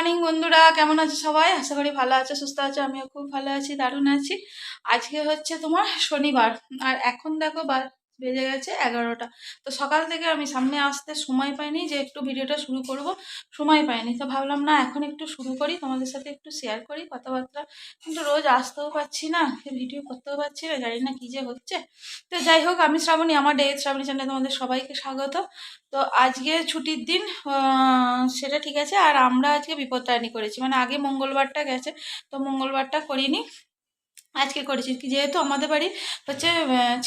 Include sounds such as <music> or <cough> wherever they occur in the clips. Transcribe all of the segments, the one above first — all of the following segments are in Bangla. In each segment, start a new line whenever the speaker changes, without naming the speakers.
মর্নিং বন্ধুরা। কেমন আছে সবাই? আশা করি ভালো আছে, সুস্থ আছে, আমিও খুব ভালো আছি, দারুণ আছি। আজকে হচ্ছে তোমার শনিবার। আর এখন দেখো বেজে গেছে এগারোটা। তো সকাল থেকে আমি সামনে আসতে সময় পাইনি, যে একটু ভিডিওটা শুরু করব, সময় পাইনি। তো ভাবলাম, না, এখন একটু শুরু করি, তোমাদের সাথে একটু শেয়ার করি কথাবার্তা। কিন্তু রোজ আসতেও পারছি না ভিডিও করতেও পারছি না, জানি না কী যে হচ্ছে। তো যাই হোক, আমি শ্রাবণী, আমার ডে শ্রাবণী চ্যানেলে তোমাদের সবাইকে স্বাগত। তো আজকে ছুটির দিন সেটা ঠিক আছে। আর আমরা আজকে বিপত্তায়নী করেছি। মানে আগে মঙ্গলবারটা গেছে, তো মঙ্গলবারটা করিনি। আজকে করেছি কি যেহেতু আমাদের বাড়ি হচ্ছে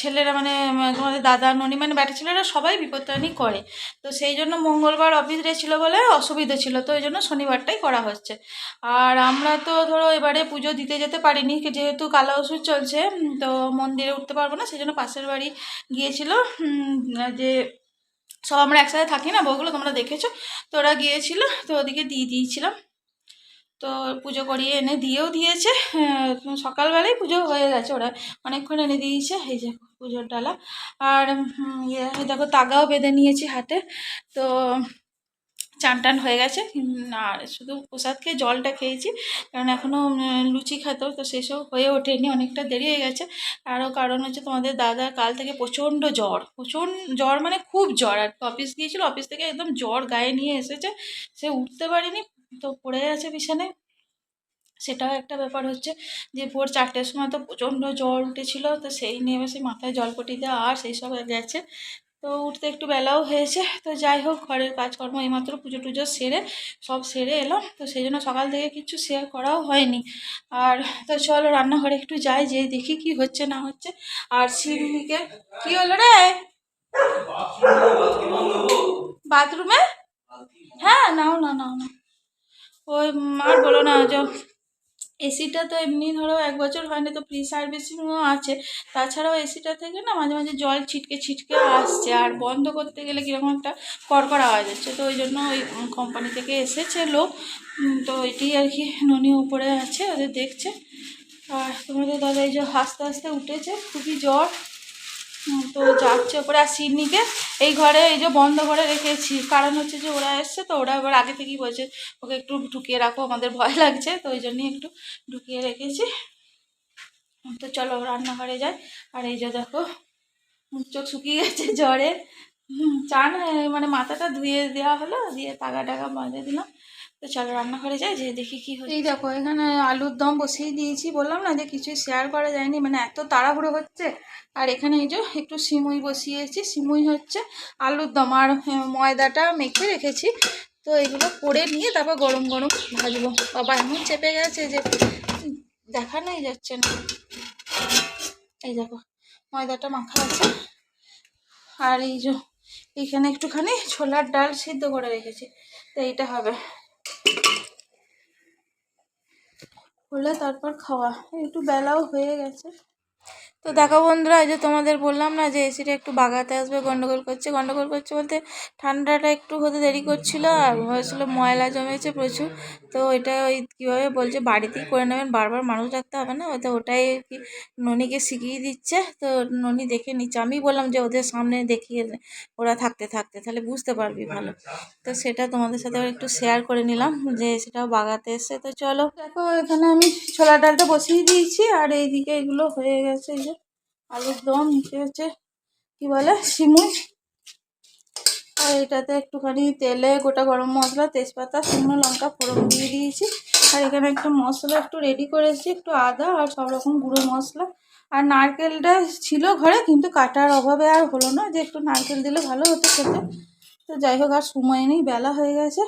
ছেলেরা মানে তোমাদের দাদা, ননি মানে ব্যাটা ছেলেরা সবাই বিপত্তায়নী করে। তো সেই জন্য মঙ্গলবার অফিস ডে ছিল বলে অসুবিধা ছিল, তো ওই জন্য শনিবারটাই করা হচ্ছে। আর আমরা তো ধরো এবারে পুজো দিতে যেতে পারিনি যেহেতু কালা ওষুধ চলছে তো মন্দিরে উঠতে পারব না, সেই জন্য পাশের বাড়ি গিয়েছিল যে সব আমরা একসাথে থাকি না, বউগুলো তোমরা দেখেছ, তো ওরা গিয়েছিল, তো ওদিকে দিয়ে দিয়েছিলাম। তো পুজো করিয়ে এনে দিয়েও দিয়েছে। সকালবেলায় পুজো হয়ে গেছে ওরা। অনেকক্ষণ এনে দিয়েছে। এই যে পুজোর ডালা। আর ইয়ে দেখো তাগাও বেঁধে নিয়েছি হাতে। তো চান টান হয়ে গেছে। আর শুধু প্রসাদ খেয়ে জলটা খেয়েছি। কারণ এখনও লুচি খেতেও তো সেসব হয়ে ওঠেনি। অনেকটা দেরি হয়ে গেছে। আরও কারণ হচ্ছে তোমাদের দাদার কাল থেকে প্রচণ্ড জ্বর। প্রচণ্ড জ্বর মানে খুব জ্বর। আর অফিস গিয়েছিল, অফিস থেকে একদম জ্বর গায়ে নিয়ে এসেছে। সে উঠতে পারিনি। তো পড়ে আছে বিছানায়। সেটাও একটা ব্যাপার হচ্ছে যে ভোর চারটের সময় তো প্রচণ্ড জ্বর উঠেছিল তো সেই নিয়ে সেই মাথায় জলপটি দেওয়া আর সেই সব গেছে। তো উঠতে একটু বেলাও হয়েছে তো যাই হোক ঘরের কাজকর্ম এইমাত্র পুজো টুজো সেরে সব সেরে এলাম তো সেই জন্য সকাল থেকে কিছু শেয়ার করাও হয়নি। আর তো চলো রান্নাঘরে একটু যাই যে দেখি কি হচ্ছে না হচ্ছে। আর সিমনিকে কি হলো রে? বাথরুমে? হ্যাঁ নাও না নাও না ওই আর বলো না, যে এসিটা তো এমনি ধরো এক বছর হয়নি, তো ফ্রি সার্ভিসিংও আছে। তাছাড়াও এসিটা থেকে না মাঝে মাঝে জল ছিটকে ছিটকে আসছে, আর বন্ধ করতে গেলে কীরকম একটা কড়কড় আওয়াজ হচ্ছে তো ওই জন্য ওই কোম্পানি থেকে এসেছে লোক। তো এটি আর কি ননি উপরে আছে, ওদের দেখছে। আর তোমাদের দাদা এই যে আস্তে আস্তে উঠেছে, খুবই জ্বর। তো যাচ্ছে ওপরে, আর সিডনিকে এই ঘরে, এই যে বন্ধ করে রেখেছি। কারণ হচ্ছে যে ওরা এসছে, তো ওরা এবার আগে থেকেই বলছে, ওকে একটু ঢুকিয়ে রাখো, আমাদের ভয় লাগছে। তো ওই জন্যই একটু ঢুকিয়ে রেখেছি। তো চলো রান্নাঘরে যাই। আর এই যে দেখো চোখ শুকিয়ে গেছে জ্বরে। চান মানে মাথাটা ধুয়ে দেওয়া হলো, দিয়ে তাগা টাগা বাঁধে দিলাম। তো চলো রান্নাঘরে যাই যে দেখি কি হচ্ছে। এই দেখো, এখানে আলুর দম বসিয়ে দিয়েছি। বললাম না যে কিছুই শেয়ার করা যায়নি মানে এত তাড়াহুড়ো হচ্ছে। আর এখানে এই যে একটু সিমুই বসিয়েছি। সিমুই হচ্ছে আলুর দম আর ময়দাটা মেখে রেখেছি। তো এগুলো করে নিয়ে তারপর গরম গরম ভাজবো। বাবা এমন চেপে গেছে যে দেখানোই যাচ্ছে না। এই দেখো, ময়দাটা মাখা আছে। আর এই যে এখানে একটুখানি ছোলার ডাল সিদ্ধ করে রেখেছি। তো এইটা হবে। হলে তারপর খাওয়া। একটু বেলাও হয়ে গেছে। তো দেখো বন্ধুরা, এই যে তোমাদের বললাম না যে এসিটা একটু বাগাতে আসবে, গন্ডগোল করছে। গন্ডগোল করছে বলতে ঠান্ডাটা একটু হতে দেরি করছিল আর হয়েছিল ময়লা জমেছে প্রচুর। তো ওইটা ওই কীভাবে বলছে, বাড়িতেই করে নেবেন, বারবার মানুষ রাখতে হবে না। তো ওটাই কি ননিকে শিখিয়ে দিচ্ছে। তো ননি দেখে নিচ্ছে। আমি বললাম যে ওদের সামনে দেখিয়ে ওরা থাকতে থাকতে, তাহলে বুঝতে পারবি ভালো। তো সেটা তোমাদের সাথে একটু শেয়ার করে নিলাম যে সেটাও বাগাতে এসছে। তো চলো। দেখো এখানে আমি ছোলা ডালটা বসিয়ে দিয়েছি আর এইদিকে এগুলো হয়ে গেছে যে আলুর দম নিচে হচ্ছে? কি বলে? সিমুই আর এটাতে একটুখানি তেলে গোটা গরম মশলা, তেজপাতা, শুকনো লঙ্কা, ফোড়ন দিয়ে দিয়েছি। আর এখানে একটা মশলা একটু রেডি করেছি একটু আদা আর সব রকম গুঁড়ো মশলা। আর নারকেলটা ছিল ঘরে, কিন্তু কাটার অভাবে আর হলো না, যে একটু নারকেল দিলে ভালো হতো খেতে। তো যাই হোক, আর সময় নেই, বেলা হয়ে গেছে।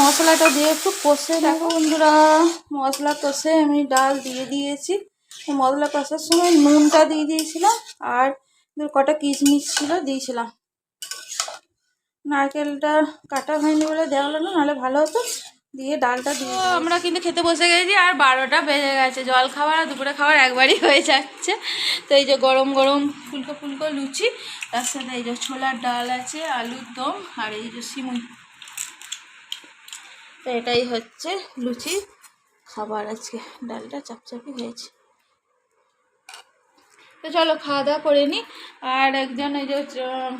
মশলাটা দিয়ে একটু কষে দেখো বন্ধুরা। মশলা কষে আমি ডাল দিয়ে দিয়েছি। মশলা কষার সময় নুনটা দিয়ে দিয়েছিলাম আর কটা কিশমিশ ছিল দিয়েছিলাম। নারকেলটা কাটা হয়নি বলে দেওয়া না, নাহলে ভালো হতো। দিয়ে ডালটা দিয়ে আমরা কিন্তু খেতে বসে গেছি আর বারোটা বেজে গেছে। জল খাবার আর দুপুরে খাবার একবারই হয়ে যাচ্ছে। তো এই যে গরম গরম ফুলকো ফুলকো লুচি, তার সাথে এই যে ছোলার ডাল আছে, আলুর দম আর এই যে সিমুই। তো এটাই হচ্ছে লুচি। খাবার আজকে, ডালটা চাপচাপি হয়েছে। তো চলো খাওয়া দাওয়া করে নিই আর একজন ওই যে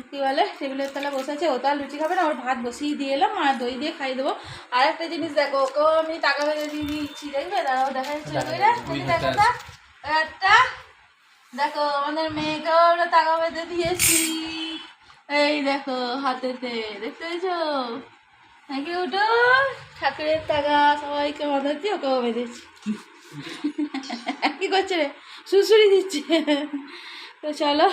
কী বলে টেবিলের তলা বসে আছে ও তো আর লুচি খাবে না ওর ভাত বসিয়ে দিয়ে এলাম আর দই দিয়ে খাই দেবো। আর একটা জিনিস দেখো ওকেও আমি টাকা বেঁধে দিয়ে দিচ্ছি দেখবে? দাঁড়াও দেখা যাচ্ছে একটা দেখো আমাদের মেয়েকেও আমরা টাকা বেঁধে দিয়েছি। এই দেখো হাতেতে দেখতে পেয়েছ? নাকি ওটা ঠাকুরের টাকা সবাইকে দিয়ে ওকেও বেঁধেছি <laughs> কি করছে রে? সুসুরি দিচ্ছে। তো চলো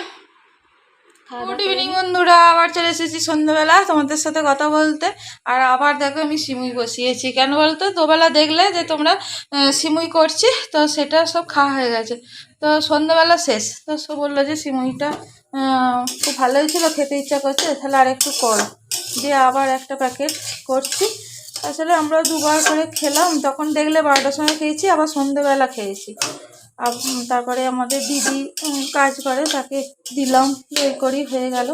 গুড ইভিনিং বন্ধুরা আবার চলে এসেছি সন্ধ্যাবেলা তোমাদের সাথে কথা বলতে। আর আবার দেখো আমি সিমুই বসিয়েছি। কেন বলতো? দুবেলা দেখলে যে তোমরা সিমুই করছি তো সেটা সব খাওয়া হয়ে গেছে। তো সন্ধ্যাবেলা শেষ। তো সব বলল যে সিমুইটা খুব ভালো হয়েছিল খেতে ইচ্ছা করছে তাহলে আর একটু করো। দিয়ে আবার একটা প্যাকেট করছি। আসলে আমরা দুবার করে খেলাম। তখন দেখলে বারোটার সময় খেয়েছি আবার সন্ধ্যেবেলা খেয়েছি। তারপরে আমাদের দিদি কাজ করে, তাকে দিলাম এই করি, হয়ে গেল।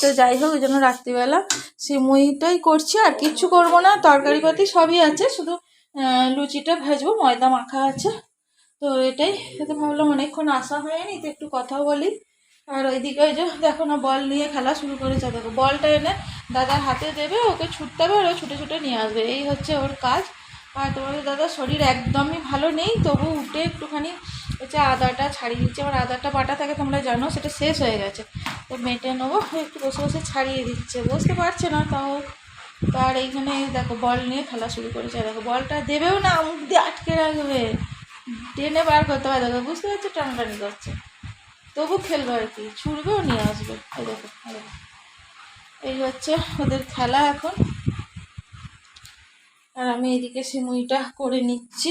তো যাই হোক ওই জন্য রাত্রিবেলা সিমুইটাই করছি, আর কিচ্ছু করব না, তরকারি পাতি সবই আছে, শুধু লুচিটা ভেজবো, ময়দা মাখা আছে। তো এটাই তো ভাবলাম অনেকক্ষণ আসা হয়নি, তো একটু কথা বলি। আর ওইদিকে ওই যে, দেখো না, বল নিয়ে খেলা শুরু করেছে, দেখো, বলটা এনে দাদার হাতে দেবে, ওকে ছুটতে হবে, আর ও ছুটে ছুটে নিয়ে আসবে, এই হচ্ছে ওর কাজ। আর তোমাদের দাদা, শরীর একদমই ভালো নেই, তবু উঠে একটুখানি হচ্ছে আদাটা ছাড়িয়ে দিচ্ছে। আমার আদাটা বাটা থাকে তোমরা জানো, সেটা শেষ হয়ে গেছে। তো মেটে নেব, একটু বসে বসে ছাড়িয়ে দিচ্ছে। বুঝতে পারছে না, তাও তার এইখানে দেখো বল নিয়ে খেলা শুরু করেছে। দেখো বলটা দেবেও না, মুখ দিয়ে আটকে রাখবে। টেনে বার করতে হয়, দেখো বুঝতে পারছ, টানাটানি করছে। তবু খেলবে আর কি ছুটবেও নিয়ে আসবে। এই দেখো। এই হচ্ছে ওদের খেলা এখন। আর আমি এদিকে সিমুইটা করে নিচ্ছি।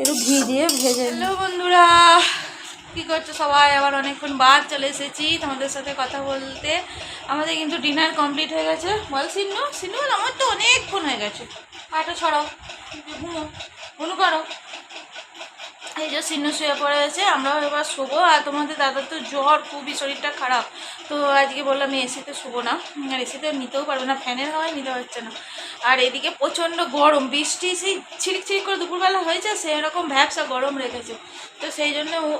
একটু ঘি দিয়ে ভেজে হ্যালো বন্ধুরা, কি করছ সবাই? আবার অনেকক্ষণ বাদ চলে এসেছি তোমাদের সাথে কথা বলতে। আমাদের কিন্তু ডিনার কমপ্লিট হয়ে গেছে। বল সিনু সিনু আমার তো অনেকক্ষণ হয়ে গেছে। পাটা ছড়াও ঘুমো ঘুমু করো। এই যে সিনু শুয়ে পড়ে গেছে আমরাও এবার শোবো। আর তোমাদের দাদার তো জ্বর, খুবই শরীরটা খারাপ। তো আজকে বললাম আমি এসিতে শোবো না। আর এসিতে নিতেও পারব না, ফ্যানের হাওয়ায় নিতে হচ্ছে না। আর এদিকে প্রচণ্ড গরম, বৃষ্টি সেই ছিড়িক ছিড়িক করে দুপুরবেলা হয়েছে, সেরকম ভ্যাবসা গরম রেখেছে। তো সেই জন্য ও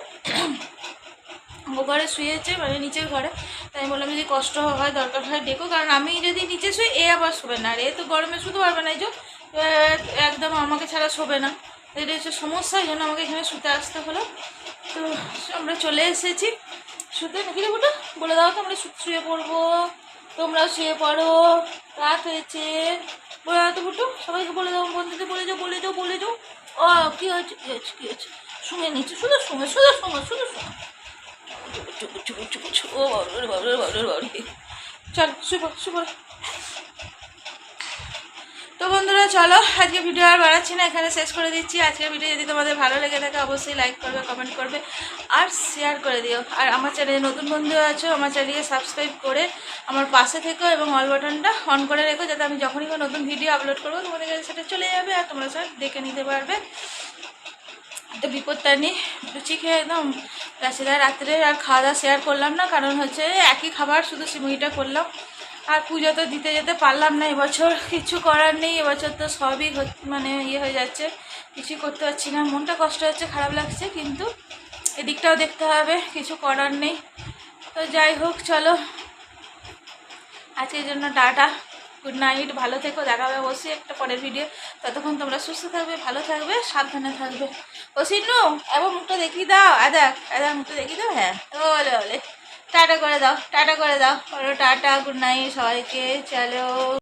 ও ঘরে শুয়েছে মানে নিচের ঘরে। তাই বললাম যদি কষ্ট হয়, দরকার হয় ডেকো, কারণ আমি যদি নিচে শুই, এ আবার শোবে না। আর এ তো গরমে শুতে পারবে না, এই যে একদম আমাকে ছাড়া শোবে না। এটা হচ্ছে সমস্যা, এই জন্য আমাকে এখানে শুতে আসতে হলো। তো আমরা চলে এসেছি। শুতে নাকি রে বলে দাও তো আমরা শুয়ে পড়ব তোমরা শুয়ে পড়ো রাত হয়েছে বলে দাও তো বুটো সবাইকে বলে দাও বন্ধুদের বলে যাও বলে যাও বলে যাও ও কী হয়েছে কী হয়েছে কী হয়েছে শুনে নিচ্ছি শুধু শুনে শুধু শুনে শুধু শুনে চুপু চুপু চুপু ও বাবরে বাবরে বাবরে বাবরে চল শুভ শুভ তো বন্ধুরা, চলো আজকে ভিডিও আর বাড়াচ্ছি না, এখানে শেষ করে দিচ্ছি। আজকে ভিডিও যদি তোমাদের ভালো লেগে থাকে, অবশ্যই লাইক করবে কমেন্ট করবে আর শেয়ার করে দিও। আর আমার চ্যানেলে নতুন বন্ধু আছো, আমার চ্যানেলকে সাবস্ক্রাইব করে আমার পাশে থেকো এবং অল বাটনটা অন করে রেখো, যাতে আমি যখনই কোনো নতুন ভিডিও আপলোড করব, তোমাদের কাছে সেটা চলে যাবে আর তোমরা সব দেখে নিতে পারবে। তো বিপদটা নেই, লুচি খেয়ে একদম রাত্রে আর খাওয়া দাওয়া শেয়ার করলাম না, কারণ হচ্ছে একই খাবার শুধু সিমুইটা করলাম। আর পুজো তো দিতে যেতে পারলাম না, এবছর কিছু করার নেই, এবছর তো সবই মানে ইয়ে হয়ে যাচ্ছে, কিছুই করতে পারছি না। মনটা কষ্ট হচ্ছে, খারাপ লাগছে, কিন্তু এদিকটাও দেখতে হবে, কিছু করার নেই। তো যাই হোক, চলো। আজকের জন্য টাটা, গুড নাইট, ভালো থেকো, দেখা হবে অবশ্যই একটা পরের ভিডিও। ততক্ষণ তোমরা সুস্থ থাকবে, ভালো থাকবে, সাবধানে থাকবে। ও সিনু এবার মুখটা দেখিয়ে দাও আদাক আদাক মুখটা দেখিয়ে দাও হ্যাঁ ওলে ওলে টাটা করে দাও টাটা করে দাও। টাটা গুড নাইট সবাইকে চলো।